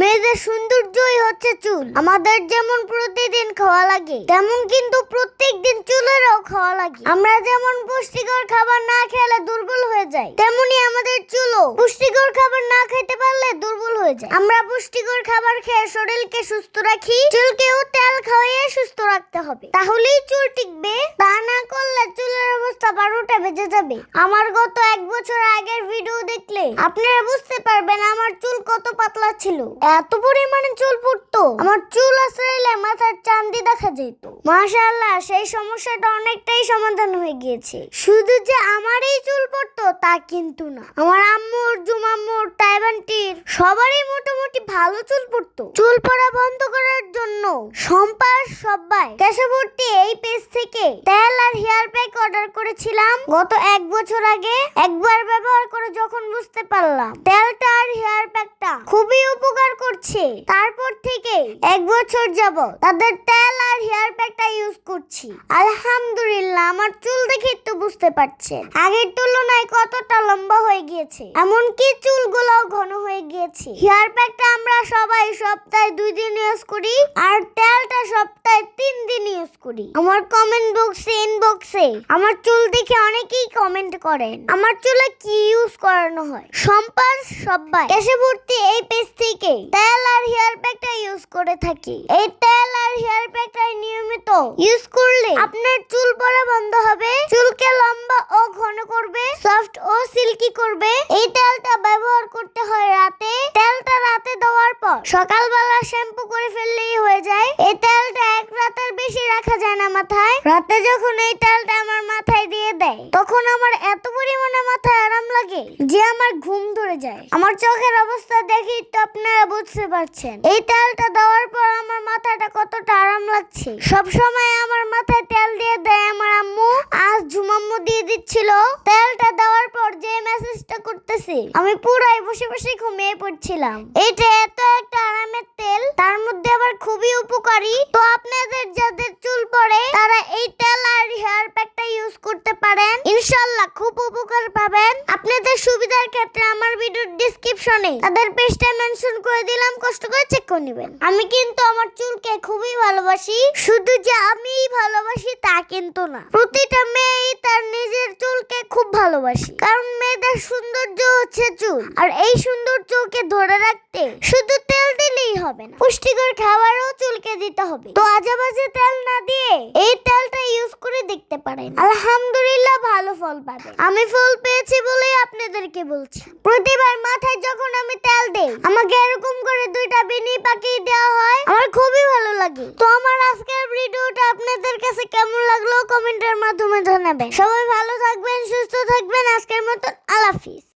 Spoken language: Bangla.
মেয়েদের সৌন্দর্যই হচ্ছে চুল। আমাদের যেমন প্রতিদিন খাওয়া লাগে, তেমন কিন্তু প্রত্যেক দিন চুলেরও খাওয়া লাগে। আমরা যেমন পুষ্টিকর খাবার না খেলে দুর্বল হয়ে যায় তেমনি আমাদের চুলও পুষ্টিকর খাবার না খেতে পারলে দুর্বল হয়ে যায়। আমরা পুষ্টিকর খাবার খেয়ে শরীরকে সুস্থ রাখি, চুলকেও তেল খাওয়াইয়ে সুস্থ রাখতে হবে। তাহলেই চুল টিকবে, তা না করলে চুলের অবস্থা বারোটা বেজে যাবে। আমার গত এক বছর আগের ভিডিও দেখলে আপনারা বুঝতে পারবেন আমার চুল কত পাতলা ছিল। এত পরিমাণে চুল পড়তো। আমার চুল আশ্রাইলে মাথার চান্দি দেখা যেত। মাশাআল্লাহ, সেই সমস্যাটা অনেকটাই সমাধান হয়ে গিয়েছে। শুধু যে আমারই চুল পড়তো তা কিন্তু না। আমার টাইবান্টির সবারই মোটামুটি ভালো চুল পড়তো। চুল পড়া বন্ধ করার জন্য সম্পার সবাই কেশবর্তী এই পেজ থেকে তেল আর হেয়ার প্যাক অর্ডার করেছিলাম। গত এক বছর আগে একবার ব্যবহার করে যখন বুঝতে পারলাম, তেলটা আর হেয়ার প্যাকটা খুবই উপকার করছে। তারপর থেকে এক বছর যাব তাদের তেল আর হেয়ার প্যাকটা ইউজ করছি। আলহামদুলিল্লাহ, আমার চুল দেখে তো বুঝতে পারছেন। আগের তুলনায় কতটা লম্বা হয়ে গিয়েছে। এমনকি চুলগুলোও ঘন হয়ে গিয়েছে। হেয়ার প্যাকটা আমরা সবাই সপ্তাহে দুই দিন ইউজ করি আর তেলটা সপ্তাহে তিন দিন ইউজ করি। আমার কমেন্ট বক্সে ইনবক্সে আমার চুল দেখে অনেকেই কমেন্ট করেন, আমার চুলে কি ইউজ করানো হয়? সম্পার সবাই এসে ভর্তি এই পেজ থেকে হেয়ার প্যাকটা ইউজ করে থাকি। এই তেল আর হেয়ার প্যাকটা নিয়মিত ইউজ করলে আপনার চুল পড়া বন্ধ হবে, চুলকে লম্বা ও ঘন করবে, সফট ও সিল্কি করবে। এই তেলটা ব্যবহার করতে হয় রাতে। তেলটা রাতে দেওয়ার পর সকালবেলা শ্যাম্পু করে ফেললেই হয়ে যায়। এই তেলটা এক রাতের বেশি রাখা যায় না মাথায়। রাতে যখন এই তেলটা আমার মাথায় দিয়ে দেয়। তখন আমার এত পরিমাণে মাথায় আরাম লাগে যে আমার ঘুম ধরে যায়। আমার চোখের অবস্থা দেখেই তো আপনারা বুঝতে পারছেন। এই তেলটা দেওয়ার পর আমার মাথাটা কতটা আরাম লাগছে। সব সময় আমার মাথায় তেল দিয়ে দেয় আমার আম্মু। আজ ঝুমাম্মু দিয়ে দিচ্ছিল তেলটা দেওয়ার পর যে মেসেজটা আমি পুরাই বসে বসে ঘুমিয়ে পড়ছিলাম। এটা এত একটা আরামের তেল তার মধ্যে আবার খুবই উপকারী। তো আপনাদের যাদের চুল পড়ে তারা এই তেল আর হেয়ার প্যাকটা ইউজ করতে পারেন। ইনশাল্লাহ খুব উপকার পাবেন। আপনাদের সুবিধার ক্ষেত্রে আমার ভিডিওর ডিসক্রিপশনে তাদের পেজটা মেনশন করে দিলাম কষ্ট করে চেক করে নেবেন। আমি কিন্তু আমার চুলকে খুবই ভালোবাসি। শুধু যে আমিই ভালোবাসি তা কিন্তু না। প্রতিটা মেয়েই তার নিজের চুলকে খুব ভালোবাসি। কারণ মেয়েদের সৌন্দর্য হচ্ছে চুল। আর এই সৌন্দর্যকে ধরে রাখতে শুধু তেল দিলেই হবে না, পুষ্টিকর খাবারও চুলকে দিতে হবে। তো আজেবাজে তেল না দিয়ে এই তেলটা ইউজ করে দেখতে পারেন। আলহামদুলিল্লাহ ভালো ফল পাবে আমি ফল পেয়েছি বলেই আপনাদেরকে বলছি। প্রতিবার মাথায় যখন আমি তেল দেই, আমাকে এরকম করে দুইটা বিনি পাকিয়ে দেওয়া হয়, আমার খুবই ভালো লাগে। তো আমার আজকের ভিডিওটা আপনাদের কাছে কেমন লাগল কমেন্টের মাধ্যমে জানাবেন। সবাই ভালো থাকবেন, সুস্থ থাকবেন, আজকের মতন হাফিজ।